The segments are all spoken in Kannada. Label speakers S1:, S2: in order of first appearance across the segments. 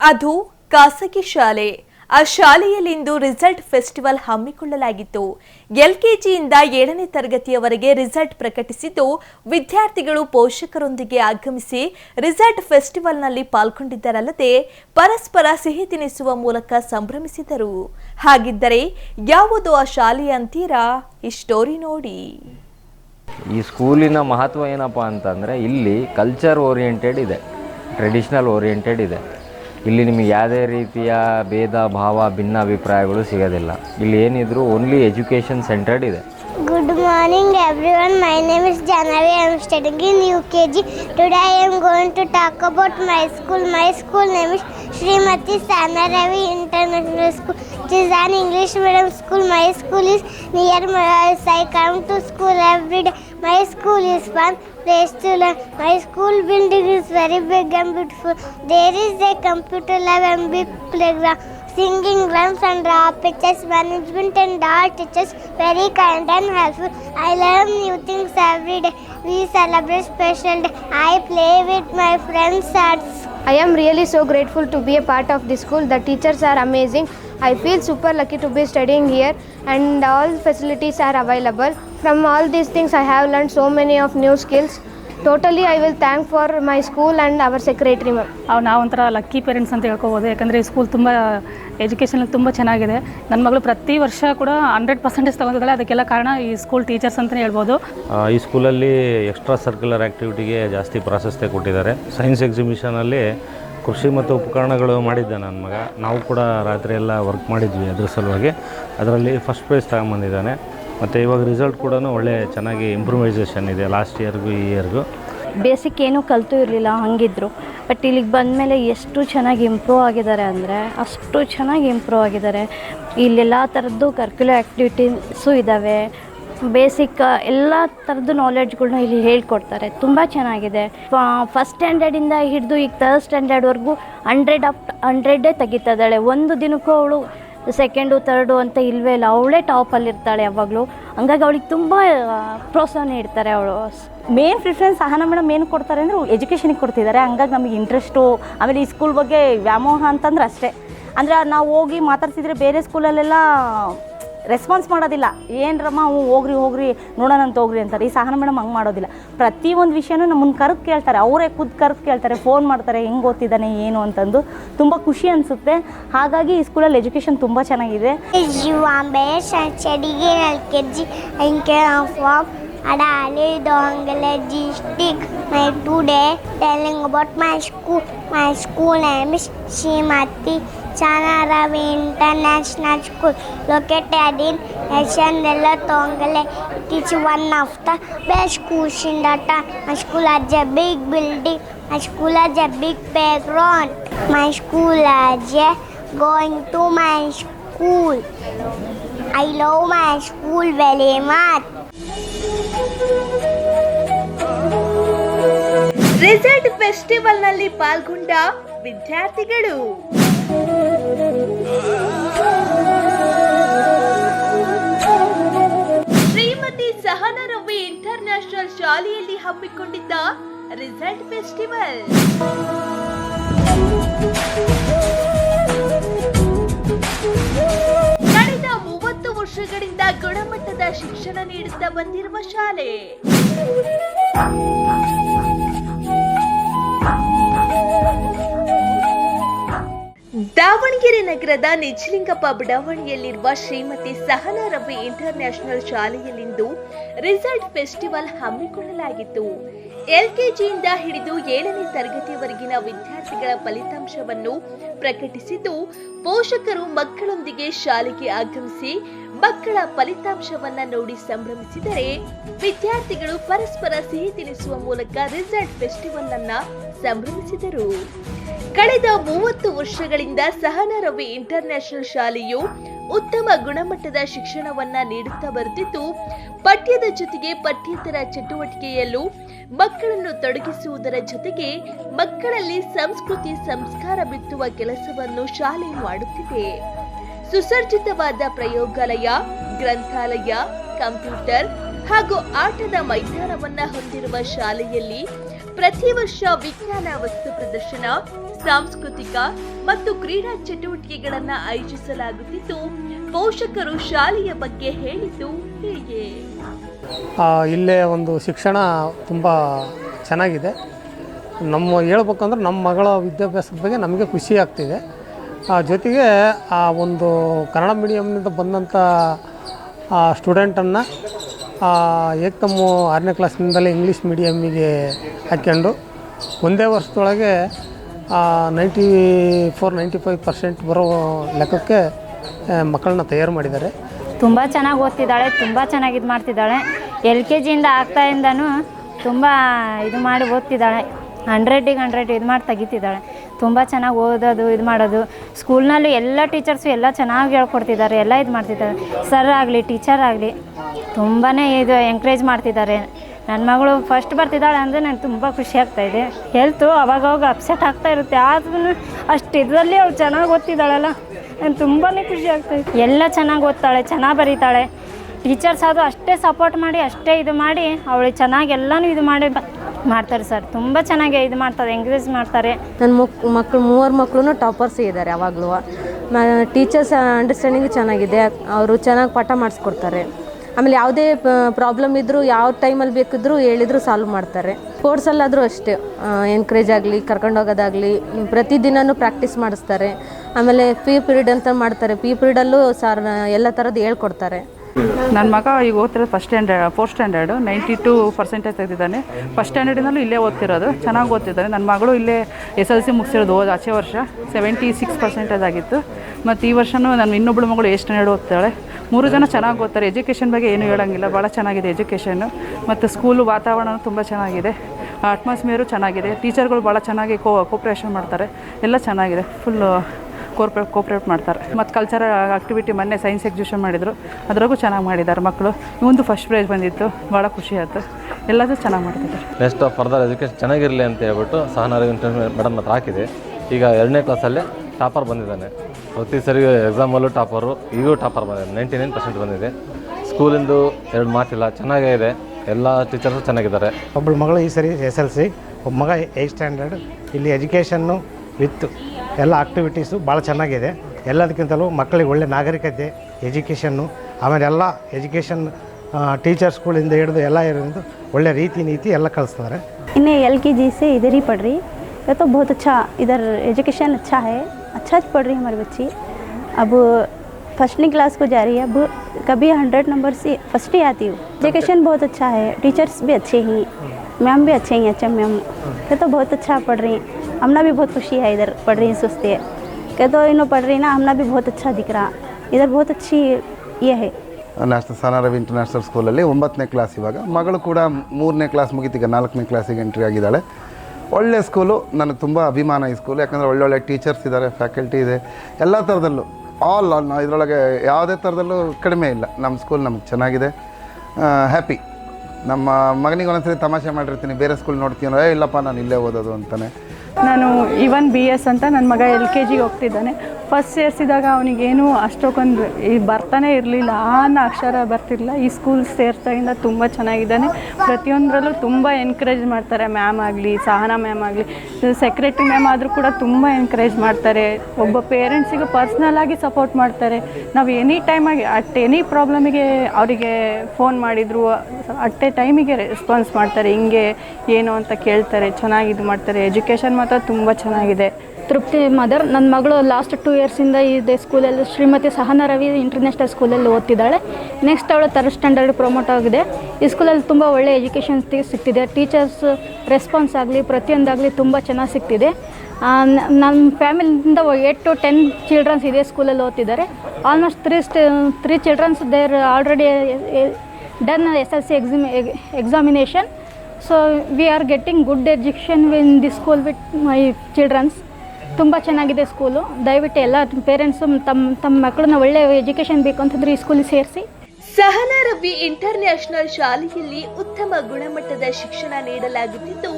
S1: ಅದು ಖಾಸಗಿ ಶಾಲೆ. ಆ ಶಾಲೆಯಲ್ಲಿಂದು ರಿಸಲ್ಟ್ ಫೆಸ್ಟಿವಲ್ ಹಮ್ಮಿಕೊಳ್ಳಲಾಗಿತ್ತು. ಎಲ್ಕೆಜಿಯಿಂದ ಏಳನೇ ತರಗತಿಯವರೆಗೆ ರಿಸಲ್ಟ್ ಪ್ರಕಟಿಸಿದ್ದು ವಿದ್ಯಾರ್ಥಿಗಳು ಪೋಷಕರೊಂದಿಗೆ ಆಗಮಿಸಿ ರಿಸಲ್ಟ್ ಫೆಸ್ಟಿವಲ್ನಲ್ಲಿ ಪಾಲ್ಗೊಂಡಿದ್ದರಲ್ಲದೆ ಪರಸ್ಪರ ಸಿಹಿ ತಿನಿಸುವ ಮೂಲಕ ಸಂಭ್ರಮಿಸಿದರು. ಹಾಗಿದ್ದರೆ ಯಾವುದು ಆ ಶಾಲೆ ಅಂತೀರಾ? ಈ ಸ್ಟೋರಿ ನೋಡಿ.
S2: ಈ ಸ್ಕೂಲಿನ ಮಹತ್ವ ಏನಪ್ಪ ಅಂತಂದರೆ ಇಲ್ಲಿ ಕಲ್ಚರ್ ಓರಿಯೆಂಟೆಡ್ ಇದೆ. ಟ್ರೆಡಿಷ್ನಲ್ ಓರಿಯೆಂಟೆಡ್ ಇದೆ. ಇಲ್ಲಿ ನಿಮಗೆ ಯಾವುದೇ ರೀತಿಯ ಭೇದ, ಭಾವ, ಭಿನ್ನ ಅಭಿಪ್ರಾಯಗಳು ಸಿಗೋದಿಲ್ಲ. ಇಲ್ಲಿ ಏನಿದ್ರು ಓನ್ಲಿ ಎಜುಕೇಷನ್ ಸೆಂಟರ್ಡ್ ಇದೆ.
S3: Good morning everyone my name is Janavi I am studying in U K G today I am going to talk about my school my school name is Shrimati Ravi international school it is an English medium school my school is near I come to school every day My school is fun place to learn. My school building is very big and beautiful. There is a computer lab and big playground. Singing drums and draw pictures, management and all teachers very kind and helpful. I learn new things every day. We celebrate special day. I play with my friends at
S4: I am really so grateful to be a part of this school. The teachers are amazing. I feel super lucky to be studying here and all facilities are available. From all these things I have learned so many of new skills. Totally I will thank for my school and our secretary ma'am
S5: ಅವು ನಾವೊಂಥರ ಲಕ್ಕಿ ಪೇರೆಂಟ್ಸ್ ಅಂತ ಹೇಳ್ಕೊಬೋದು. ಯಾಕಂದರೆ ಈ ಸ್ಕೂಲ್ ತುಂಬ ಎಜುಕೇಷನಲ್ಲಿ ತುಂಬ ಚೆನ್ನಾಗಿದೆ. ನನ್ನ ಮಗಳು ಪ್ರತಿ ವರ್ಷ ಕೂಡ ಹಂಡ್ರೆಡ್ ಪರ್ಸೆಂಟೇಜ್ ತೊಗೊಂಡಿದ್ದಾಳೆ. ಅದಕ್ಕೆಲ್ಲ ಕಾರಣ ಈ ಸ್ಕೂಲ್ ಟೀಚರ್ಸ್ ಅಂತಲೇ ಹೇಳ್ಬೋದು.
S6: ಈ ಸ್ಕೂಲಲ್ಲಿ ಎಕ್ಸ್ಟ್ರಾ ಸರ್ಕ್ಯುಲರ್ ಆ್ಯಕ್ಟಿವಿಟಿಗೆ ಜಾಸ್ತಿ ಪ್ರಾಶಸ್ತ್ಯ ಕೊಟ್ಟಿದ್ದಾರೆ. ಸೈನ್ಸ್ ಎಕ್ಸಿಬಿಷನಲ್ಲಿ ಕೃಷಿ ಮತ್ತು ಉಪಕರಣಗಳು ಮಾಡಿದ್ದೆ ನನ್ನ ಮಗ. ನಾವು ಕೂಡ ರಾತ್ರಿ ಎಲ್ಲ ವರ್ಕ್ ಮಾಡಿದ್ವಿ ಅದ್ರ ಸಲುವಾಗಿ. ಅದರಲ್ಲಿ ಫಸ್ಟ್ ಪ್ರೈಸ್ ತಗೊಂಬಂದಿದ್ದಾನೆ ಮತ್ತು ಇವಾಗ ರಿಸಲ್ಟ್ ಕೂಡ ಒಳ್ಳೆ ಚೆನ್ನಾಗಿ ಇಂಪ್ರೂವೈಸೇಷನ್ ಇದೆ ಲಾಸ್ಟ್ ಇಯರ್ಗೂ ಈ ಇಯರ್ಗೂ
S7: ಬೇಸಿಕ್ ಏನೂ ಕಲಿತು ಇರಲಿಲ್ಲ, ಹಾಗಿದ್ರು. ಬಟ್ ಇಲ್ಲಿಗೆ ಬಂದ ಮೇಲೆ ಎಷ್ಟು ಚೆನ್ನಾಗಿ ಇಂಪ್ರೂವ್ ಆಗಿದ್ದಾರೆ ಅಂದರೆ, ಅಷ್ಟು ಚೆನ್ನಾಗಿ ಇಂಪ್ರೂವ್ ಆಗಿದ್ದಾರೆ. ಇಲ್ಲೆಲ್ಲ ಥರದ್ದು ಕರ್ಕ್ಯುಲರ್ ಆ್ಯಕ್ಟಿವಿಟೀಸು ಇದ್ದಾವೆ ಬೇಸಿಕ್ ಎಲ್ಲ ಥರದ್ದು ನಾಲೆಡ್ಜ್ಗಳ್ನ ಇಲ್ಲಿ ಹೇಳ್ಕೊಡ್ತಾರೆ. ತುಂಬ ಚೆನ್ನಾಗಿದೆ. ಫಸ್ಟ್ ಸ್ಟ್ಯಾಂಡರ್ಡಿಂದ ಹಿಡಿದು ಈಗ ತರ್ಡ್ ಸ್ಟ್ಯಾಂಡರ್ಡ್ವರೆಗೂ ಹಂಡ್ರೆಡ್ ಅಪ್ ಹಂಡ್ರೆಡೇ ತೆಗಿತಾ ಇದ್ದಾಳೆ. ಒಂದು ದಿನಕ್ಕೂ ಅವಳು ಸೆಕೆಂಡು ತರ್ಡು ಅಂತ ಇಲ್ಲವೇ ಇಲ್ಲ. ಅವಳೇ ಟಾಪಲ್ಲಿರ್ತಾಳೆ ಯಾವಾಗಲೂ. ಹಂಗಾಗಿ ಅವಳಿಗೆ ತುಂಬ ಪ್ರೋತ್ಸಾಹ ನೀಡ್ತಾರೆ ಅವಳು.
S8: ಮೇನ್ ಪ್ರಿಫರೆನ್ಸ್ ಸಹನ ಮೇಡಮ್ ಏನು ಕೊಡ್ತಾರೆ ಅಂದರೆ ಎಜುಕೇಷನಿಗೆ ಕೊಡ್ತಿದ್ದಾರೆ. ಹಂಗಾಗಿ ನಮಗೆ ಇಂಟ್ರೆಸ್ಟು ಆಮೇಲೆ ಈ ಸ್ಕೂಲ್ ಬಗ್ಗೆ ವ್ಯಾಮೋಹ ಅಂತಂದ್ರೆ ಅಷ್ಟೇ. ಅಂದರೆ ನಾವು ಹೋಗಿ ಮಾತಾಡ್ಸಿದ್ರೆ ಬೇರೆ ಸ್ಕೂಲಲ್ಲೆಲ್ಲ ರೆಸ್ಪಾನ್ಸ್ ಮಾಡೋದಿಲ್ಲ. ಏನ್ರಮ್ಮ ಹ್ಞೂ, ಹೋಗ್ರಿ ಹೋಗ್ರಿ, ನೋಡೋಣ ಅಂತ ಹೋಗ್ರಿ ಅಂತಾರೆ. ಈ ಸಹನ ಮೇಡಮ್ ಹಂಗೆ ಮಾಡೋದಿಲ್ಲ. ಪ್ರತಿಯೊಂದು ವಿಷಯನೂ ನಮ್ಮನ್ನು ಕರೆದು ಕೇಳ್ತಾರೆ. ಅವರೇ ಖುದ್ದು ಕರೆದು ಕೇಳ್ತಾರೆ ಫೋನ್ ಮಾಡ್ತಾರೆ, ಹೆಂಗೆ ಓದ್ತಿದ್ದಾನೆ, ಏನು ಅಂತಂದು. ತುಂಬ ಖುಷಿ ಅನಿಸುತ್ತೆ. ಹಾಗಾಗಿ ಈ ಸ್ಕೂಲಲ್ಲಿ ಎಜುಕೇಷನ್ ತುಂಬ ಚೆನ್ನಾಗಿದೆ.
S3: Juambe Studying in my in telling about my school my school name telling about my school. My school name is Srimati Chanaravi International School located in Yashandela Tongale. It is one of the best schools in the town. My school has a big building. My school has a big playground. My school has a going to my school. I love my school very much.
S1: Result ಫೆಸ್ಟಿವಲ್ನಲ್ಲಿ ಪಾಲ್ಗೊಂಡ ವಿದ್ಯಾರ್ಥಿಗಳು ಶ್ರೀಮತಿ ಸಹನ ರವಿ ಇಂಟರ್ನ್ಯಾಷನಲ್ ಶಾಲೆಯಲ್ಲಿ ಹಮ್ಮಿಕೊಂಡಿದ್ದ ರಿಸಲ್ಟ್ ಫೆಸ್ಟಿವಲ್ ಕಳೆದ ಮೂವತ್ತು ವರ್ಷಗಳಿಂದ ಗುಣಮಟ್ಟದ ಶಿಕ್ಷಣ ನೀಡುತ್ತಾ ಬಂದಿರುವ ಶಾಲೆ. ದಾವಣಗೆರೆ ನಗರದ ನಿಜಲಿಂಗಪ್ಪ ಬಡಾವಣೆಯಲ್ಲಿರುವ ಶ್ರೀಮತಿ ಸಹನಾ ರವಿ ಇಂಟರ್ನ್ಯಾಷನಲ್ ಶಾಲೆಯಲ್ಲಿಂದು ರಿಸಲ್ಟ್ ಫೆಸ್ಟಿವಲ್ ಹಮ್ಮಿಕೊಳ್ಳಲಾಗಿತ್ತು. ಎಲ್ಕೆಜಿಯಿಂದ ಹಿಡಿದು ಏಳನೇ ತರಗತಿಯವರೆಗಿನ ವಿದ್ಯಾರ್ಥಿಗಳ ಫಲಿತಾಂಶವನ್ನು ಪ್ರಕಟಿಸಿದ್ದು, ಪೋಷಕರು ಮಕ್ಕಳೊಂದಿಗೆ ಶಾಲೆಗೆ ಆಗಮಿಸಿ ಮಕ್ಕಳ ಫಲಿತಾಂಶವನ್ನ ನೋಡಿ ಸಂಭ್ರಮಿಸಿದರೆ ವಿದ್ಯಾರ್ಥಿಗಳು ಪರಸ್ಪರ ಸಿಹಿ ತಿಳಿಸುವ ಮೂಲಕ ರಿಸಲ್ಟ್ ಫೆಸ್ಟಿವಲ್ ಅನ್ನ ಸಂಭ್ರಮಿಸಿದರು. ಕಳೆದ ಮೂವತ್ತು ವರ್ಷಗಳಿಂದ ಸಹನ ರವಿ ಇಂಟರ್ನ್ಯಾಷನಲ್ ಶಾಲೆಯು ಉತ್ತಮ ಗುಣಮಟ್ಟದ ಶಿಕ್ಷಣವನ್ನ ನೀಡುತ್ತಾ ಬರುತ್ತಿದ್ದು, ಪಠ್ಯದ ಜೊತೆಗೆ ಪಠ್ಯೇತರ ಚಟುವಟಿಕೆಯಲ್ಲೂ ಮಕ್ಕಳನ್ನು ತೊಡಗಿಸುವುದರ ಜೊತೆಗೆ ಮಕ್ಕಳಲ್ಲಿ ಸಂಸ್ಕೃತಿ ಸಂಸ್ಕಾರ ಬಿತ್ತುವ ಕೆಲಸವನ್ನು ಶಾಲೆ ಮಾಡುತ್ತಿದೆ. ಸುಸರ್ಜಿತವಾದ ಪ್ರಯೋಗಾಲಯ, ಗ್ರಂಥಾಲಯ, ಕಂಪ್ಯೂಟರ್ ಹಾಗೂ ಆಟದ ಮೈದಾನವನ್ನ ಹೊಂದಿರುವ ಶಾಲೆಯಲ್ಲಿ ಪ್ರತಿ ವರ್ಷ ವಿಜ್ಞಾನ ವಸ್ತು ಪ್ರದರ್ಶನ ಸಾಂಸ್ಕೃತಿಕ ಮತ್ತು ಕ್ರೀಡಾ ಚಟುವಟಿಕೆಗಳನ್ನ ಆಯೋಜಿಸಲಾಗುತ್ತಿದ್ದು ಪೋಷಕರು ಶಾಲೆಯ ಬಗ್ಗೆ ಹೇಳಿದ್ದು ಹೀಗೆ?
S9: ಇಲ್ಲೇ ಒಂದು ಶಿಕ್ಷಣ ತುಂಬ ಚೆನ್ನಾಗಿದೆ. ನಮ್ಮ ಹೇಳ್ಬೇಕಂದ್ರೆ ನಮ್ಮ ಮಗಳ ವಿದ್ಯಾಭ್ಯಾಸದ ಬಗ್ಗೆ ನಮಗೆ ಖುಷಿ ಆಗ್ತಿದೆ. ಆ, ಜೊತೆಗೆ ಆ ಒಂದು ಕನ್ನಡ ಮೀಡಿಯಮ್ನಿಂದ ಬಂದಂಥ ಸ್ಟೂಡೆಂಟನ್ನು ಏಕ್ದಮ್ಮು ಆರನೇ ಕ್ಲಾಸ್ನಿಂದಲೇ ಇಂಗ್ಲೀಷ್ ಮೀಡಿಯಮ್ಮಿಗೆ ಹಾಕ್ಕೊಂಡು ಒಂದೇ ವರ್ಷದೊಳಗೆ ninety four, ninety five percent ಬರೋ ಲೆಕ್ಕಕ್ಕೆ ಮಕ್ಕಳನ್ನ ತಯಾರು ಮಾಡಿದ್ದಾರೆ.
S10: ತುಂಬ ಚೆನ್ನಾಗಿ ಓದ್ತಿದ್ದಾಳೆ, ತುಂಬ ಚೆನ್ನಾಗಿ ಇದು ಮಾಡ್ತಿದ್ದಾಳೆ ಎಲ್ ಕೆ ಜಿಯಿಂದ ಆಗ್ತಾಯಿಂದನೂ ತುಂಬ ಇದು ಮಾಡಿ ಓದ್ತಿದ್ದಾಳೆ. ಹಂಡ್ರೆಡಿಗೆ ಹಂಡ್ರೆಡ್ ಇದು ಮಾಡಿ ತೆಗಿತಿದ್ದಾಳೆ. ತುಂಬ ಚೆನ್ನಾಗಿ ಓದೋದು, ಇದು ಮಾಡೋದು. ಸ್ಕೂಲ್ನಲ್ಲೂ ಎಲ್ಲ ಟೀಚರ್ಸು ಎಲ್ಲ ಚೆನ್ನಾಗಿ ಹೇಳ್ಕೊಡ್ತಿದ್ದಾರೆ, ಎಲ್ಲ ಇದು ಮಾಡ್ತಿದ್ದಾರೆ. ಸರ್ ಆಗಲಿ, ಟೀಚರ್ ಆಗಲಿ ತುಂಬಾ ಇದು ಎಂಕರೇಜ್ ಮಾಡ್ತಿದ್ದಾರೆ. ನನ್ನ ಮಗಳು ಫಸ್ಟ್ ಬರ್ತಿದ್ದಾಳೆ ಅಂದರೆ ನನಗೆ ತುಂಬ ಖುಷಿ ಆಗ್ತಾಯಿದೆ ಹೆಲ್ತು ಅವಾಗವಾಗ ಅಪ್ಸೆಟ್ ಆಗ್ತಾ ಇರುತ್ತೆ. ಆದ್ರೂ ಅಷ್ಟು ಇದರಲ್ಲಿ ಅವಳು ಚೆನ್ನಾಗಿ ಓದ್ತಿದ್ದಾಳಲ್ಲ, ನಂಗೆ ತುಂಬಾ ಖುಷಿ ಆಗ್ತಾಯಿದೆ ಎಲ್ಲ ಚೆನ್ನಾಗಿ ಓದ್ತಾಳೆ, ಚೆನ್ನಾಗಿ ಬರೀತಾಳೆ. ಟೀಚರ್ಸ್ ಆದರೂ ಅಷ್ಟೇ ಸಪೋರ್ಟ್ ಮಾಡಿ, ಅಷ್ಟೇ ಇದು ಮಾಡಿ ಅವಳು ಚೆನ್ನಾಗಿ ಎಲ್ಲನೂ ಇದು ಮಾಡಿ ಮಾಡ್ತಾರೆ ಸರ್. ತುಂಬ ಚೆನ್ನಾಗಿ ಇದು ಮಾಡ್ತಾರೆ ಎಂಕರೇಜ್ ಮಾಡ್ತಾರೆ.
S11: ನನ್ನ ಮಕ್ ಮಕ್ಕಳು ಮೂವರು ಮಕ್ಕಳು ಟಾಪರ್ಸ್ ಇದ್ದಾರೆ ಯಾವಾಗಲೂ ಟೀಚರ್ಸ್ ಅಂಡರ್ಸ್ಟ್ಯಾಂಡಿಂಗ್ ಚೆನ್ನಾಗಿದೆ, ಅವರು ಚೆನ್ನಾಗಿ ಪಾಠ ಮಾಡಿಸ್ಕೊಡ್ತಾರೆ. ಆಮೇಲೆ ಯಾವುದೇ ಪ್ರಾಬ್ಲಮ್ ಇದ್ದರೂ ಯಾವ ಟೈಮಲ್ಲಿ ಬೇಕಿದ್ರೂ ಹೇಳಿದ್ರು ಸಾಲ್ವ್ ಮಾಡ್ತಾರೆ. ಸ್ಪೋರ್ಟ್ಸಲ್ಲಾದರೂ ಅಷ್ಟೇ ಎನ್ಕರೇಜ್ ಆಗಲಿ ಕರ್ಕೊಂಡೋಗೋದಾಗಲಿ ಪ್ರತಿದಿನವೂ ಪ್ರಾಕ್ಟೀಸ್ ಮಾಡಿಸ್ತಾರೆ. ಆಮೇಲೆ ಪಿ ಪಿರಿಯಡ್ ಅಂತ ಮಾಡ್ತಾರೆ ಪಿ ಪಿರಿಯಡಲ್ಲೂ ಸಾರ್ ಎಲ್ಲ ಥರದ್ದು ಹೇಳ್ಕೊಡ್ತಾರೆ.
S12: ನನ್ನ ಮಗ ಈಗ ಓದ್ತಿರೋದು first standard four standard ninety two percentage ತೆಗೆದಿದ್ದಾನೆ first ಸ್ಟ್ಯಾಂಡರ್ಡಿನಲ್ಲೂ ಇಲ್ಲೇ ಓದ್ತಿರೋದು, ಚೆನ್ನಾಗಿ ಓದ್ತಿದ್ದಾನೆ. ನನ್ನ ಮಗಳು ಇಲ್ಲೇ ಎಸ್ ಎಲ್ ಸಿ ಮುಗಿಸಿರೋದು ಓದ್ ಆಚೆ ವರ್ಷ ಸೆವೆಂಟಿ ಸಿಕ್ಸ್ ಪರ್ಸೆಂಟೇಜ್ ಆಗಿತ್ತು. ಮತ್ತು ಈ ವರ್ಷವೂ ನನ್ನ ಇನ್ನೊಬ್ಬಳು ಮಗಳು ಏಟ್ ಸ್ಟ್ಯಾಂಡರ್ಡ್ ಓದ್ತಾಳೆ. ಮೂರು ಜನ ಚೆನ್ನಾಗಿ ಓದ್ತಾರೆ. ಎಜುಕೇಷನ್ ಬಗ್ಗೆ ಏನು ಹೇಳೋಂಗಿಲ್ಲ ಭಾಳ ಚೆನ್ನಾಗಿದೆ ಎಜುಕೇಷನ್ನು ಮತ್ತು ಸ್ಕೂಲು ವಾತಾವರಣ ತುಂಬ ಚೆನ್ನಾಗಿದೆ. ಅಟ್ಮಾಸ್ಫಿಯರು ಚೆನ್ನಾಗಿದೆ. ಟೀಚರ್ಗಳು ಭಾಳ ಚೆನ್ನಾಗಿ ಕೋ ಕೋಪ್ರೇಷನ್ ಮಾಡ್ತಾರೆ. ಎಲ್ಲ ಚೆನ್ನಾಗಿದೆ. ಫುಲ್ಲು ಕೋರ್ಪೇ ಕೋಪ್ರೇಟ್ ಮಾಡ್ತಾರೆ. ಮತ್ತು ಕಲ್ಚರಲ್ ಆಕ್ಟಿವಿಟಿ ಮೊನ್ನೆ ಸೈನ್ಸ್ ಎಕ್ಸಿಬಿಷನ್ ಮಾಡಿದರು. ಅದ್ರಾಗೂ ಚೆನ್ನಾಗಿ ಮಾಡಿದ್ದಾರೆ ಮಕ್ಕಳು ಇವೊಂದು ಫಸ್ಟ್ ಪ್ರೈಸ್ ಬಂದಿತ್ತು. ಭಾಳ ಖುಷಿ ಆಯಿತು. ಎಲ್ಲದೂ ಚೆನ್ನಾಗಿ ಮಾಡ್ತಿದ್ದಾರೆ.
S13: ನೆಕ್ಸ್ಟ್ ಫರ್ದರ್ ಎಜುಕೇಷನ್ ಚೆನ್ನಾಗಿರಲಿ ಅಂತ ಹೇಳ್ಬಿಟ್ಟು ಸಹನಾರ ಮೇಡಮ್ ಹತ್ರ ಹಾಕಿದೆ. ಈಗ ಎರಡನೇ ಕ್ಲಾಸಲ್ಲೇ ಟಾಪರ್ ಬಂದಿದ್ದಾನೆ. ಪ್ರತಿ ಸರಿ ಎಕ್ಸಾಮಲ್ಲೂ ಟಾಪರು ಈಗೂ ಟಾಪರ್ ಬಂದಿದೆ ನೈಂಟಿ ನೈನ್ ಪರ್ಸೆಂಟ್ ಬಂದಿದೆ. ಸ್ಕೂಲಿಂದು ಎರಡು ಮಾತಿಲ್ಲ. ಚೆನ್ನಾಗೇ ಇದೆ. ಎಲ್ಲ ಟೀಚರ್ಸು ಚೆನ್ನಾಗಿದ್ದಾರೆ.
S14: ಒಬ್ಬಳು ಮಗಳು ಈ ಸರಿ ಎಸ್ ಎಲ್ ಸಿ ಒಬ್ಬ ಮಗ ಏಯ್ಟ್ ಸ್ಟ್ಯಾಂಡರ್ಡ್ ಇಲ್ಲಿ ಎಜುಕೇಷನ್ನು ವಿತ್ ಎಲ್ಲ ಆಕ್ಟಿವಿಟೀಸು ಭಾಳ ಚೆನ್ನಾಗಿದೆ ಎಲ್ಲದಕ್ಕಿಂತಲೂ ಮಕ್ಕಳಿಗೆ ಒಳ್ಳೆ ನಾಗರಿಕತೆ ಎಜುಕೇಷನ್ನು ಆಮೇಲೆ ಎಲ್ಲ ಎಜುಕೇಷನ್ ಟೀಚರ್ಸ್ಗಳಿಂದ ಹಿಡಿದು ಎಲ್ಲ ಇರೋದು ಒಳ್ಳೆ ರೀತಿ ನೀತಿ ಎಲ್ಲ ಕಲಿಸ್ತಾರೆ
S7: इन्हें एल के जी से इधर ही पढ़ रही ये तो बहुत अच्छा इधर एजुकेशन अच्छा है अच्छा पढ़ रही है हमारी बच्ची अब फर्स्टनी क्लास को जा रही है अब कभी हंड्रेड नंबर से फर्स्ट ही आती हूँ एजुकेशन बहुत अच्छा है टीचर्स भी अच्छे ही मैम भी अच्छे ही अच्छा मैम ये तो बहुत अच्छा पढ़ रही हमना भी बहुत खुशी है इधर पढ़ रही सोचते हैं क्या तो इन्हों पढ़ रही ना हमना भी बहुत अच्छा दिख रहा इधर बहुत अच्छी ये है
S15: ನ್ಯಾಷನಲ್ ಸಾನ ರವಿ ಇಂಟರ್ನ್ಯಾಷನಲ್ ಸ್ಕೂಲಲ್ಲಿ ಒಂಬತ್ತನೇ ಕ್ಲಾಸ್ ಇವಾಗ ಮಗಳು ಕೂಡ ಮೂರನೇ ಕ್ಲಾಸ್ ಮುಗಿತೀಗ ನಾಲ್ಕನೇ ಕ್ಲಾಸಿಗೆ ಎಂಟ್ರಿ ಆಗಿದ್ದಾಳೆ ಒಳ್ಳೆ ಸ್ಕೂಲು ನನಗೆ ತುಂಬ ಅಭಿಮಾನ ಈ ಸ್ಕೂಲು ಯಾಕಂದರೆ ಒಳ್ಳೊಳ್ಳೆ ಟೀಚರ್ಸ್ ಇದ್ದಾರೆ ಫ್ಯಾಕಲ್ಟಿ ಇದೆ ಎಲ್ಲ ಥರದಲ್ಲೂ ಆಲ್ ಆಲ್ ಇದರೊಳಗೆ ಯಾವುದೇ ಥರದಲ್ಲೂ ಕಡಿಮೆ ಇಲ್ಲ ನಮ್ಮ ಸ್ಕೂಲ್ ನಮ್ಗೆ ಚೆನ್ನಾಗಿದೆ ಹ್ಯಾಪಿ ನಮ್ಮ ಮಗನಿಗೆ ಒಂದೊಂದ್ಸರಿ ತಮಾಷೆ ಮಾಡಿರ್ತೀನಿ ಬೇರೆ ಸ್ಕೂಲ್ ನೋಡ್ತೀನೋ ಏ ಇಲ್ಲಪ್ಪ ನಾನು ಇಲ್ಲೇ ಓದೋದು ಅಂತಾನೆ
S5: ನಾನು ಇವನ್ ಬಿ ಎಸ್ ಅಂತ ನನ್ನ ಮಗ ಎಲ್ ಕೆ ಜಿಗೆ ಹೋಗ್ತಿದ್ದಾನೆ. ಫಸ್ಟ್ ಸೇರಿಸಿದಾಗ ಅವನಿಗೇನು ಅಷ್ಟೊಂದು ಈ ಬರ್ತಾನೆ ಇರಲಿಲ್ಲ. ಆ ಅನ್ನೋ ಅಕ್ಷರ ಬರ್ತಿರಲಿಲ್ಲ. ಈ ಸ್ಕೂಲ್ ಸೇರ್ತಾಗಿಂದ ತುಂಬ ಚೆನ್ನಾಗಿದ್ದಾನೆ. ಪ್ರತಿಯೊಂದರಲ್ಲೂ ತುಂಬ ಎನ್ಕರೇಜ್ ಮಾಡ್ತಾರೆ. ಮ್ಯಾಮ್ ಆಗಲಿ, ಸಹನಾ ಮ್ಯಾಮ್ ಆಗಲಿ ಸೆಕ್ರೆಟ್ರಿ ಮ್ಯಾಮ್ ಆದರೂ ಕೂಡ ತುಂಬ ಎನ್ಕರೇಜ್ ಮಾಡ್ತಾರೆ. ಒಬ್ಬ ಪೇರೆಂಟ್ಸಿಗೂ ಪರ್ಸ್ನಲ್ ಆಗಿ ಸಪೋರ್ಟ್ ಮಾಡ್ತಾರೆ. ನಾವು ಎನಿ ಟೈಮಾಗಿ ಅಟ್ ಎನಿ ಪ್ರಾಬ್ಲಮಿಗೆ ಅವರಿಗೆ ಫೋನ್ ಮಾಡಿದ್ರು ಎ ಟೈಮಿಗೆ ರೆಸ್ಪಾನ್ಸ್ ಮಾಡ್ತಾರೆ. ಹಿಂಗೆ, ಏನು ಅಂತ ಕೇಳ್ತಾರೆ. ಚೆನ್ನಾಗಿ ಇದು ಮಾಡ್ತಾರೆ. ಎಜುಕೇಷನ್ ಮಾತ್ರ ತುಂಬ ಚೆನ್ನಾಗಿದೆ.
S4: ತೃಪ್ತಿ ಮದರ್ ನನ್ನ ಮಗಳು ಲಾಸ್ಟ್ ಟೂ ಇಯರ್ಸಿಂದ ಇದೆ ಸ್ಕೂಲಲ್ಲಿ, ಶ್ರೀಮತಿ ಸಹನ ರವಿ ಇಂಟರ್ನ್ಯಾಷನಲ್ ಸ್ಕೂಲಲ್ಲಿ ಓದ್ತಿದ್ದಾಳೆ. ನೆಕ್ಸ್ಟ್ ಅವಳು ಥರ್ಡ್ ಸ್ಟ್ಯಾಂಡರ್ಡ್ ಪ್ರಮೋಟ್ ಆಗಿದೆ. ಈ ಸ್ಕೂಲಲ್ಲಿ ತುಂಬ ಒಳ್ಳೆ ಎಜುಕೇಷನ್ ಸಿಗ್ತಿದೆ. ಟೀಚರ್ಸ್ ರೆಸ್ಪಾನ್ಸ್ ಆಗಲಿ, ಪ್ರತಿಯೊಂದಾಗಲಿ ತುಂಬ ಚೆನ್ನಾಗಿ ಸಿಗ್ತಿದೆ. ನನ್ನ ಫ್ಯಾಮಿಲಿಯಿಂದ ಏಟ್ ಟು ಟೆನ್ ಚಿಲ್ಡ್ರನ್ಸ್ ಇದೇ ಸ್ಕೂಲಲ್ಲಿ ಓದ್ತಿದ್ದಾರೆ. Almost three ಸ್ಟ three childrens there already done S L C exam examination so we are getting good education in the school with my childrens ತುಂಬ ಚೆನ್ನಾಗಿದೆ ಸ್ಕೂಲು ದಯವಿಟ್ಟು ಎಲ್ಲ ಪೇರೆಂಟ್ಸು ತಮ್ಮ ತಮ್ಮ ಮಕ್ಕಳನ್ನ ಒಳ್ಳೆಯ ಎಜುಕೇಷನ್ ಬೇಕು ಅಂತಂದ್ರೆ ಈ ಸ್ಕೂಲಿಗೆ ಸೇರಿಸಿ.
S1: ಸಹನ ರವಿ ಇಂಟರ್ನ್ಯಾಷನಲ್ ಶಾಲೆಯಲ್ಲಿ ಉತ್ತಮ ಗುಣಮಟ್ಟದ ಶಿಕ್ಷಣ ನೀಡಲಾಗುತ್ತಿದ್ದು,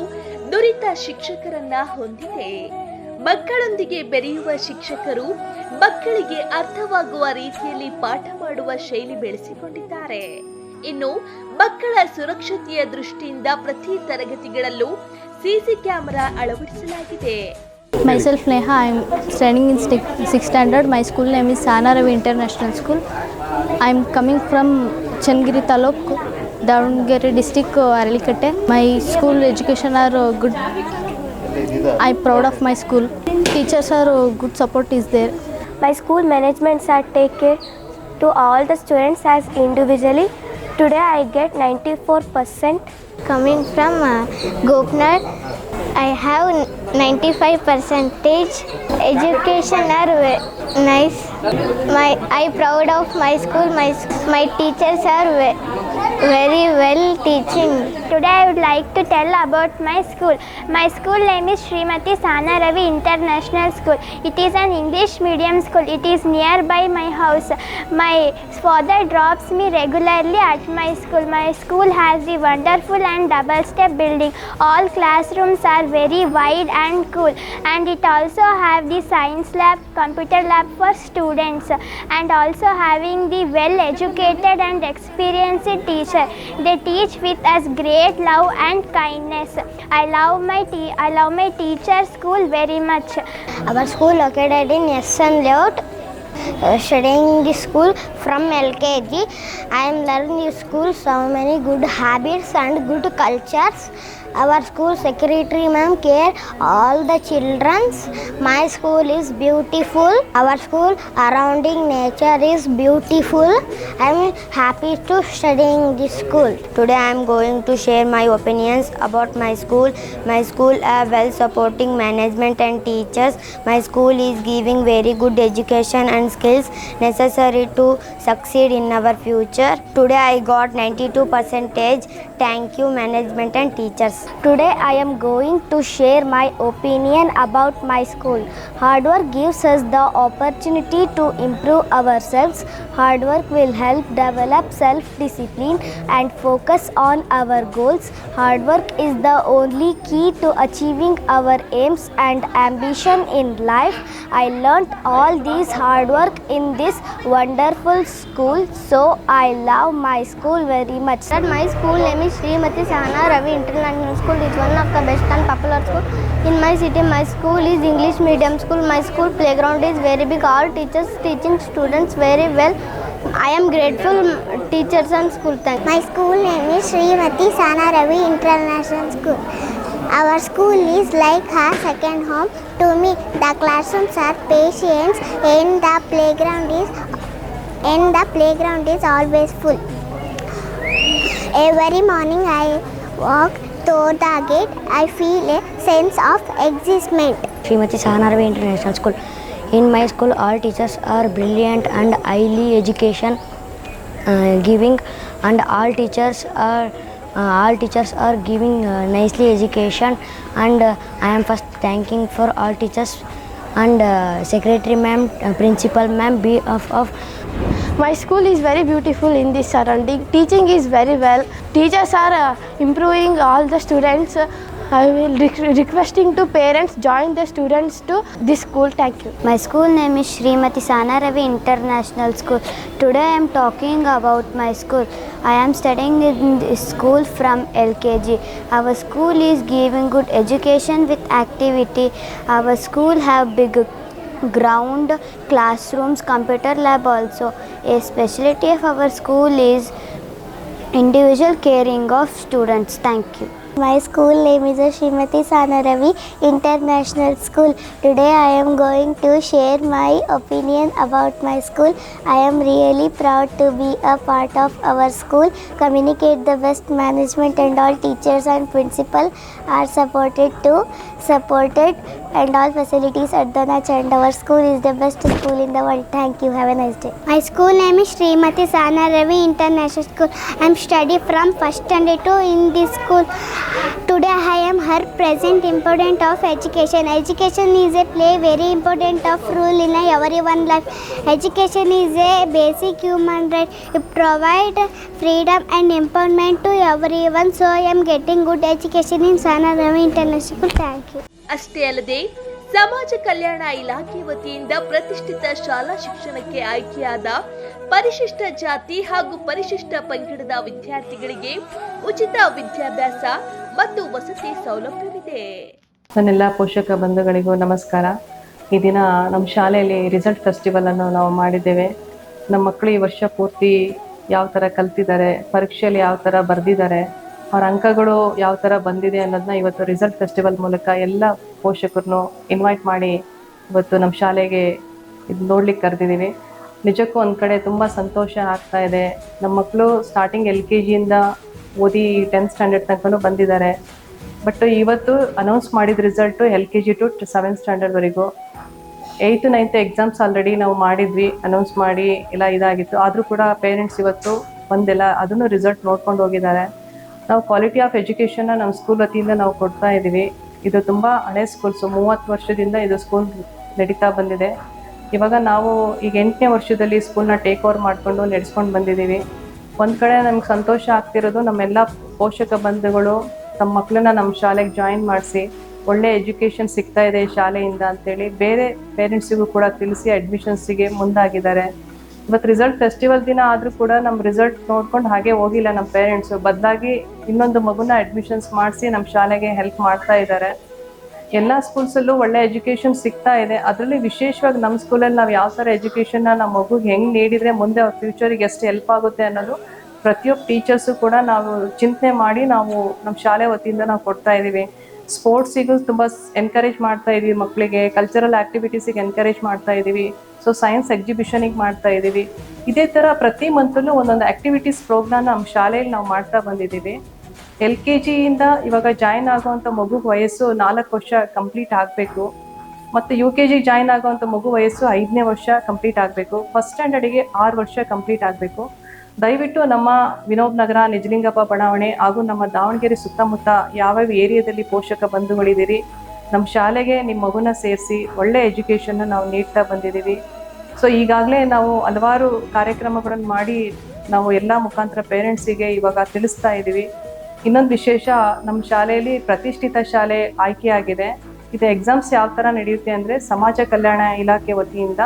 S1: ನುರಿತ ಶಿಕ್ಷಕರನ್ನ ಹೊಂದಿದೆ. ಮಕ್ಕಳೊಂದಿಗೆ ಬೆರೆಯುವ ಶಿಕ್ಷಕರು ಮಕ್ಕಳಿಗೆ ಅರ್ಥವಾಗುವ ರೀತಿಯಲ್ಲಿ ಪಾಠ ಮಾಡುವ ಶೈಲಿ ಬೆಳೆಸಿಕೊಂಡಿದ್ದಾರೆ. ಇನ್ನು ಮಕ್ಕಳ ಸುರಕ್ಷತೆಯ ದೃಷ್ಟಿಯಿಂದ ಪ್ರತಿ ತರಗತಿಗಳಲ್ಲೂ ಸಿಸಿ ಕ್ಯಾಮೆರಾ ಅಳವಡಿಸಲಾಗಿದೆ.
S16: Myself Neha I am standing in stick six standard my school name is Sanaravi international school I am coming from Channagiri taluk Davangere district Aralikatte my school education are good I proud of my school teachers are good support is there
S17: my school managements are take care to all the students as individually Today I get 94%.
S3: Coming from uh, I have 95 percentage. Education are nice. My I proud of my school. My my teachers are very well teaching.
S17: Today I would like to tell about my school. My school name is Srimati Sana Ravi International School. It is an English medium school. It is nearby my house. My father drops me regularly at my school. My school has the wonderful and double step building. All classrooms are very wide and cool and it also have the science lab, computer lab for students and also having the well educated and experienced teacher. They teach with us great love and kindness. I love my te- I love my teacher school very much.
S3: Our school located in SN Layout. Uh, studying the school from LKG. I am learning the school so many good habits and good cultures. Our school secretary ma'am care all the childrens. My school is beautiful. Our school surrounding nature is beautiful. I am happy to studying this school. Today I am going to share my opinions about my school. My school are well supporting management and teachers. My school is giving very good education and skills necessary to succeed in our future. Today I got 92 percentage. Thank you management and teachers.
S17: Today I am going to share my opinion about my school. Hard work gives us the opportunity to improve ourselves. Hard work will help develop self discipline and focus on our goals. Hard work is the only key to achieving our aims and ambition in life. I learnt all these hard work in this wonderful school, so I love my school very much.
S3: My school name is Srimati Sahana Ravi International School. It's one of the best and popular school in my city. My school is English medium school. My school playground is very big. All teachers teaching students very well. I am grateful mm, teachers and school. Thank My school name is Srimati Sana Ravi International School. Our school is like our second home to me. The classrooms are patients and the playground is and the playground is always full. Every morning I walk through the gate. I feel a sense of existence.
S18: Srimati Sahanaravi International School. In my school, all teachers are brilliant and highly education uh, giving, and all teachers are uh, all teachers are giving uh, nicely education. And uh, I am first thanking for all teachers and uh, secretary ma'am, uh, principal ma'am, be of of
S4: My school is very beautiful in this surrounding. Teaching is very well. Teachers are uh, improving all the students. I will re- requesting to parents join the students to this school. Thank you.
S17: My school name is Srimati Sana Ravi International School. Today I am talking about my school. I am studying in this school from LKG. Our school is giving good education with activity. Our school have big ground, classrooms, computer lab also. A specialty of our school is individual caring of students. Thank you.
S3: My school name is Srimati Sanaravi International School. Today I am going to share my opinion about my school. I am really proud to be a part of our school. Communicate the best management and all teachers and principal are supported to Supported and all facilities at the and our school is the best school in the world. Thank you. Have a nice day. My school name is Srimati Sana Ravi International School. I am study from first standard to in this school. Today I am her present important of education. Education is a play very important of role in everyone life. Education is a basic human right. It provide freedom and empowerment to everyone. So I am getting good education in Sana Ravi International School. Thank you.
S1: ಅಷ್ಟೇ ಅಲ್ಲದೆ ಸಮಾಜ ಕಲ್ಯಾಣ ಇಲಾಖೆ ವತಿಯಿಂದ ಪ್ರತಿಷ್ಠಿತ ಶಾಲಾ ಶಿಕ್ಷಣಕ್ಕೆ ಆಯ್ಕೆಯಾದ ಪರಿಶಿಷ್ಟ ಜಾತಿ ಹಾಗೂ ಪರಿಶಿಷ್ಟ ಪಂಗಡದ ವಿದ್ಯಾರ್ಥಿಗಳಿಗೆ ಉಚಿತ ವಿದ್ಯಾಭ್ಯಾಸ ಮತ್ತು ವಸತಿ ಸೌಲಭ್ಯವಿದೆ.
S19: ನನ್ನೆಲ್ಲ ಪೋಷಕ ಬಂಧುಗಳಿಗೂ ನಮಸ್ಕಾರ. ಈ ದಿನ ನಮ್ಮ ಶಾಲೆಯಲ್ಲಿ ರಿಸಲ್ಟ್ ಫೆಸ್ಟಿವಲ್ ಅನ್ನು ನಾವು ಮಾಡಿದ್ದೇವೆ. ನಮ್ಮ ಮಕ್ಕಳು ಈ ವರ್ಷ ಪೂರ್ತಿ ಯಾವ ಥರ ಕಲ್ತಿದ್ದಾರೆ, ಪರೀಕ್ಷೆಯಲ್ಲಿ ಯಾವ ಥರ ಬರೆದಿದ್ದಾರೆ ಅವ್ರ ಅಂಕಗಳು ಯಾವ ಥರ ಬಂದಿದೆ ಅನ್ನೋದನ್ನ ಇವತ್ತು ರಿಸಲ್ಟ್ ಫೆಸ್ಟಿವಲ್ ಮೂಲಕ ಎಲ್ಲ ಪೋಷಕರನ್ನು ಇನ್ವೈಟ್ ಮಾಡಿ ಇವತ್ತು ನಮ್ಮ ಶಾಲೆಗೆ ಇದು ನೋಡ್ಲಿಕ್ಕೆ ಕರೆದಿದ್ದೀವಿ ನಿಜಕ್ಕೂ ಒಂದು ಕಡೆ ತುಂಬ ಸಂತೋಷ ಆಗ್ತಾ ಇದೆ. ನಮ್ಮ ಮಕ್ಕಳು ಸ್ಟಾರ್ಟಿಂಗ್ ಎಲ್ ಕೆ ಜಿಯಿಂದ ಓದಿ ಟೆಂತ್ ಸ್ಟ್ಯಾಂಡರ್ಡ್ ತನಕನು ಬಂದಿದ್ದಾರೆ. ಬಟ್ ಇವತ್ತು ಅನೌನ್ಸ್ ಮಾಡಿದ result L K G to seventh ಸ್ಟ್ಯಾಂಡರ್ಡ್ವರೆಗೂ eighth ninth exams already ನಾವು ಮಾಡಿದ್ವಿ ಅನೌನ್ಸ್ ಮಾಡಿ, ಎಲ್ಲ ಇದಾಗಿತ್ತು. ಆದರೂ ಕೂಡ ಪೇರೆಂಟ್ಸ್ ಇವತ್ತು ಬಂದೆಲ್ಲ ಅದನ್ನು ರಿಸಲ್ಟ್ ನೋಡ್ಕೊಂಡು ಹೋಗಿದ್ದಾರೆ. ನಾವು ಕ್ವಾಲಿಟಿ ಆಫ್ ಎಜುಕೇಷನ್ನ ನಮ್ಮ ಸ್ಕೂಲ್ ವತಿಯಿಂದ ನಾವು ಕೊಡ್ತಾ ಇದ್ದೀವಿ. ಇದು ತುಂಬ ಹಳೆ ಸ್ಕೂಲ್ಸು ಮೂವತ್ತು ವರ್ಷದಿಂದ ಇದು ಸ್ಕೂಲ್ ನಡೀತಾ ಬಂದಿದೆ. ಇವಾಗ ನಾವು ಈಗ ಎಂಟನೇ ವರ್ಷದಲ್ಲಿ ಸ್ಕೂಲ್ನ ಟೇಕ್ ಓವರ್ ಮಾಡಿಕೊಂಡು ನಡೆಸ್ಕೊಂಡು ಬಂದಿದ್ದೀವಿ. ಒಂದು ಕಡೆ ನಮ್ಗೆ ಸಂತೋಷ ಆಗ್ತಿರೋದು ನಮ್ಮೆಲ್ಲ ಪೋಷಕ ಬಂಧುಗಳು ತಮ್ಮ ಮಕ್ಕಳನ್ನ ನಮ್ಮ ಶಾಲೆಗೆ ಜಾಯಿನ್ ಮಾಡಿಸಿ, ಒಳ್ಳೆ ಎಜುಕೇಷನ್ ಸಿಗ್ತಾ ಇದೆ ಶಾಲೆಯಿಂದ ಅಂತೇಳಿ ಬೇರೆ ಪೇರೆಂಟ್ಸಿಗೂ ಕೂಡ ತಿಳಿಸಿ ಅಡ್ಮಿಷನ್ಸಿಗೆ ಮುಂದಾಗಿದ್ದಾರೆ. ಇವತ್ತು ರಿಸಲ್ಟ್ ಫೆಸ್ಟಿವಲ್ ದಿನ ಆದರೂ ಕೂಡ ನಮ್ಮ ರಿಸಲ್ಟ್ ನೋಡ್ಕೊಂಡು ಹಾಗೆ ಹೋಗಿಲ್ಲ ನಮ್ಮ ಪೇರೆಂಟ್ಸು ಬದಲಾಗಿ ಇನ್ನೊಂದು ಮಗುನ ಅಡ್ಮಿಷನ್ಸ್ ಮಾಡಿಸಿ ನಮ್ಮ ಶಾಲೆಗೆ ಹೆಲ್ಪ್ ಮಾಡ್ತಾ ಇದ್ದಾರೆ ಎಲ್ಲ ಸ್ಕೂಲ್ಸಲ್ಲೂ ಒಳ್ಳೆ ಎಜುಕೇಷನ್ ಸಿಗ್ತಾ ಇದೆ. ಅದರಲ್ಲಿ ವಿಶೇಷವಾಗಿ ನಮ್ಮ ಸ್ಕೂಲಲ್ಲಿ ನಾವು ಯಾವ ಥರ ಎಜುಕೇಷನ್ನ ನಮ್ಮ ಮಗುಗೆ ಹೆಂಗೆ ನೀಡಿದರೆ ಮುಂದೆ ಅವ್ರ ಫ್ಯೂಚರಿಗೆ ಎಷ್ಟು ಹೆಲ್ಪ್ ಆಗುತ್ತೆ ಅನ್ನೋದು ಪ್ರತಿಯೊಬ್ಬ ಟೀಚರ್ಸು ಕೂಡ ನಾವು ಚಿಂತನೆ ಮಾಡಿ ನಾವು ನಮ್ಮ ಶಾಲೆ ವತಿಯಿಂದ ನಾವು ಕೊಡ್ತಾ ಇದ್ದೀವಿ ಸ್ಪೋರ್ಟ್ಸಿಗೂ ತುಂಬ ಎನ್ಕರೇಜ್ ಮಾಡ್ತಾ ಇದೀವಿ ಮಕ್ಕಳಿಗೆ ಕಲ್ಚರಲ್ ಆ್ಯಕ್ಟಿವಿಟೀಸಿಗೆ ಎನ್ಕರೇಜ್ ಮಾಡ್ತಾ ಇದ್ದೀವಿ ಸೊ ಸೈನ್ಸ್ ಎಕ್ಸಿಬಿಷನಿಗೆ ಮಾಡ್ತಾ ಇದ್ದೀವಿ ಇದೇ ಥರ ಪ್ರತಿ ಮಂತಲ್ಲೂ ಒಂದೊಂದು ಆ್ಯಕ್ಟಿವಿಟೀಸ್ ಪ್ರೋಗ್ರಾಮ್ ನಮ್ಮ ಶಾಲೆಯಲ್ಲಿ ನಾವು ಮಾಡ್ತಾ ಬಂದಿದ್ದೀವಿ ಎಲ್ ಕೆ ಜಿಯಿಂದ ಇವಾಗ ಜಾಯ್ನ್ ಆಗುವಂಥ ಮಗು ವಯಸ್ಸು ನಾಲ್ಕು ವರ್ಷ ಕಂಪ್ಲೀಟ್ ಆಗಬೇಕು. ಮತ್ತು ಯು ಕೆ ಜಿಗೆ ಜಾಯ್ನ್ ಆಗುವಂಥ ಮಗು ವಯಸ್ಸು ಐದನೇ ವರ್ಷ ಕಂಪ್ಲೀಟ್ ಆಗಬೇಕು. ಫಸ್ಟ್ ಸ್ಟ್ಯಾಂಡರ್ಡಿಗೆ ಆರು ವರ್ಷ ಕಂಪ್ಲೀಟ್ ಆಗಬೇಕು. ದಯವಿಟ್ಟು ನಮ್ಮ ವಿನೋದ್ ನಗರ, ನಿಜಲಿಂಗಪ್ಪ ಬಡಾವಣೆ ಹಾಗೂ ನಮ್ಮ ದಾವಣಗೆರೆ ಸುತ್ತಮುತ್ತ ಯಾವ್ಯಾವ ಏರಿಯಾದಲ್ಲಿ ಪೋಷಕ ಬಂಧುಗಳಿದ್ದೀರಿ, ನಮ್ಮ ಶಾಲೆಗೆ ನಿಮ್ಮ ಮಗುನ ಸೇರಿಸಿ ಒಳ್ಳೆ ಎಜುಕೇಷನ್ನ ನಾವು ನೀಡ್ತಾ ಬಂದಿದ್ದೀವಿ. ಸೊ ಈಗಾಗಲೇ ನಾವು ಹಲವಾರು ಕಾರ್ಯಕ್ರಮಗಳನ್ನು ಮಾಡಿ ನಾವು ಎಲ್ಲ ಮುಖಾಂತರ ಪೇರೆಂಟ್ಸಿಗೆ ಇವಾಗ ತಿಳಿಸ್ತಾ ಇದ್ದೀವಿ. ಇನ್ನೊಂದು ವಿಶೇಷ, ನಮ್ಮ ಶಾಲೆಯಲ್ಲಿ ಪ್ರತಿಷ್ಠಿತ ಶಾಲೆ ಆಯ್ಕೆಯಾಗಿದೆ. ಇದು ಎಕ್ಸಾಮ್ಸ್ ಯಾವ ಥರ ನಡೆಯುತ್ತೆ ಅಂದರೆ ಸಮಾಜ ಕಲ್ಯಾಣ ಇಲಾಖೆ ವತಿಯಿಂದ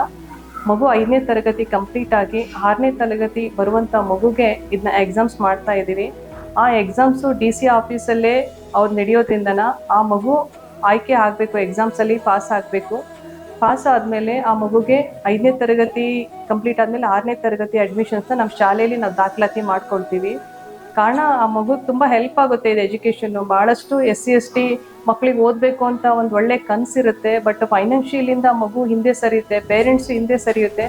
S19: ಮಗು ಐದನೇ ತರಗತಿ ಕಂಪ್ಲೀಟ್ ಆಗಿ ಆರನೇ ತರಗತಿ ಬರುವಂಥ ಮಗುಗೆ ಇದನ್ನ ಎಕ್ಸಾಮ್ಸ್ ಮಾಡ್ತಾ ಇದ್ದೀವಿ. ಆ ಎಕ್ಸಾಮ್ಸು ಡಿ ಸಿ ಆಫೀಸಲ್ಲೇ ಅವ್ರು ನಡೆಯೋದ್ರಿಂದನ ಆ ಮಗು ಆಯ್ಕೆ ಆಗಬೇಕು ಎಕ್ಸಾಮ್ಸಲ್ಲಿ ಪಾಸ್ ಆಗಬೇಕು. ಪಾಸ್ ಆದಮೇಲೆ ಆ ಮಗುಗೆ ಐದನೇ ತರಗತಿ ಕಂಪ್ಲೀಟ್ ಆದಮೇಲೆ ಆರನೇ ತರಗತಿ ಅಡ್ಮಿಷನ್ಸ್ನ ನಮ್ಮ ಶಾಲೆಯಲ್ಲಿ ನಾವು ದಾಖಲಾತಿ ಮಾಡ್ಕೊಳ್ತೀವಿ. ಕಾರಣ ಆ ಮಗುಗೆ ತುಂಬ ಹೆಲ್ಪ್ ಆಗುತ್ತೆ ಇದು ಎಜುಕೇಷನ್ನು ಭಾಳಷ್ಟು ಎಸ್ ಸಿ ಎಸ್ ಟಿ ಮಕ್ಳಿಗೆ ಓದಬೇಕು ಅಂತ ಒಂದು ಒಳ್ಳೆ ಕನಸಿರುತ್ತೆ ಬಟ್ ಫೈನಾನ್ಷಿಯಲಿಂದ ಮಗು ಹಿಂದೆ ಸರಿಯುತ್ತೆ ಪೇರೆಂಟ್ಸ್ ಹಿಂದೆ ಸರಿಯುತ್ತೆ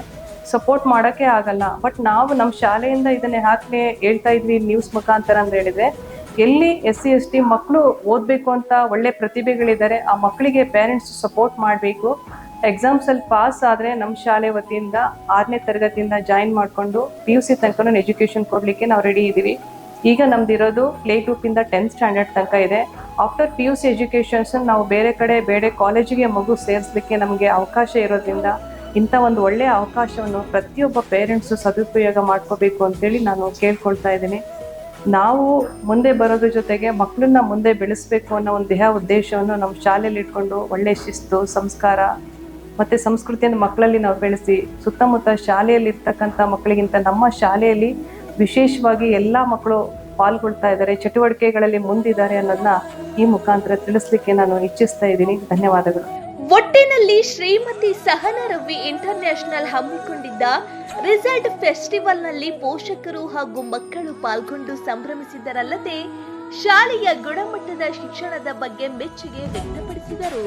S19: ಸಪೋರ್ಟ್ ಮಾಡೋಕ್ಕೆ ಆಗಲ್ಲ. ಬಟ್ ನಾವು ನಮ್ಮ ಶಾಲೆಯಿಂದ ಇದನ್ನೇ ಹಾಕಿ ಹೇಳ್ತಾ ಇದ್ವಿ ನ್ಯೂಸ್ ಮುಖಾಂತರ ಅಂತ ಹೇಳಿದ್ರೆ, ಎಲ್ಲಿ ಎಸ್ ಸಿ ಎಸ್ ಟಿ ಮಕ್ಕಳು ಓದಬೇಕು ಅಂತ ಒಳ್ಳೆ ಪ್ರತಿಭೆಗಳಿದ್ದಾರೆ, ಆ ಮಕ್ಕಳಿಗೆ ಪೇರೆಂಟ್ಸ್ ಸಪೋರ್ಟ್ ಮಾಡಬೇಕು. ಎಕ್ಸಾಮ್ಸಲ್ಲಿ ಪಾಸ್ ಆದರೆ ನಮ್ಮ ಶಾಲೆ ವತಿಯಿಂದ ಆರನೇ ತರಗತಿಯಿಂದ ಜಾಯಿನ್ ಮಾಡಿಕೊಂಡು ಪಿ ಯು ಸಿ ತನಕ ಎಜುಕೇಷನ್ ಕೊಡಲಿಕ್ಕೆ ನಾವು ರೆಡಿ ಇದ್ದೀವಿ ಈಗ ನಮ್ದಿರೋದು ಪ್ಲೇ ಗ್ರೂಪಿಂದ ಟೆಂತ್ ಸ್ಟ್ಯಾಂಡರ್ಡ್ ತನಕ ಇದೆ. After P U C educations ನಾವು ಬೇರೆ ಕಡೆ, ಬೇರೆ ಕಾಲೇಜಿಗೆ ಮಗು ಸೇರಿಸ್ಲಿಕ್ಕೆ ನಮಗೆ ಅವಕಾಶ ಇರೋದ್ರಿಂದ ಇಂಥ ಒಂದು ಒಳ್ಳೆಯ ಅವಕಾಶವನ್ನು ಪ್ರತಿಯೊಬ್ಬ ಪೇರೆಂಟ್ಸು ಸದುಪಯೋಗ ಮಾಡ್ಕೋಬೇಕು ಅಂತೇಳಿ ನಾನು ಕೇಳ್ಕೊಳ್ತಾ ಇದ್ದೀನಿ. ನಾವು ಮುಂದೆ ಬರೋದ್ರ ಜೊತೆಗೆ ಮಕ್ಕಳನ್ನ ಮುಂದೆ ಬೆಳೆಸಬೇಕು ಅನ್ನೋ ಒಂದು ದೇಹ ಉದ್ದೇಶವನ್ನು ನಮ್ಮ ಶಾಲೆಯಲ್ಲಿ ಇಟ್ಕೊಂಡು ಒಳ್ಳೆ ಶಿಸ್ತು, ಸಂಸ್ಕಾರ ಮತ್ತು ಸಂಸ್ಕೃತಿಯನ್ನು ಮಕ್ಕಳಲ್ಲಿ ನಾವು ಬೆಳೆಸಿ ಸುತ್ತಮುತ್ತ ಶಾಲೆಯಲ್ಲಿ ಇರ್ತಕ್ಕಂಥ ಮಕ್ಕಳಿಗಿಂತ ನಮ್ಮ ಶಾಲೆಯಲ್ಲಿ ವಿಶೇಷವಾಗಿ ಎಲ್ಲ ಮಕ್ಕಳು ಪಾಲ್ಗೊಳ್ತಾ ಇದ್ದಾರೆ, ಚಟುವಟಿಕೆಗಳಲ್ಲಿ ಮುಂದಿದ್ದಾರೆ ಅನ್ನೋದನ್ನ ಈ ಮುಖಾಂತರ ತಿಳಿಸ್ಲಿಕ್ಕೆ ನಾನು ಇಚ್ಛಿಸ್ತಾ ಇದ್ದೀನಿ. ಧನ್ಯವಾದಗಳು.
S1: ಒಟ್ಟಿನಲ್ಲಿ ಶ್ರೀಮತಿ ಸಹನ ರವಿ ಇಂಟರ್ನ್ಯಾಷನಲ್ ಹಮ್ಮಿಕೊಂಡಿದ್ದ ರಿಸಲ್ಟ್ ಫೆಸ್ಟಿವಲ್ನಲ್ಲಿ ಪೋಷಕರು ಹಾಗೂ ಮಕ್ಕಳು ಪಾಲ್ಗೊಂಡು ಸಂಭ್ರಮಿಸಿದರಲ್ಲದೆ ಶಾಲೆಯ ಗುಣಮಟ್ಟದ ಶಿಕ್ಷಣದ ಬಗ್ಗೆ ಮೆಚ್ಚುಗೆ ವ್ಯಕ್ತಪಡಿಸಿದರು.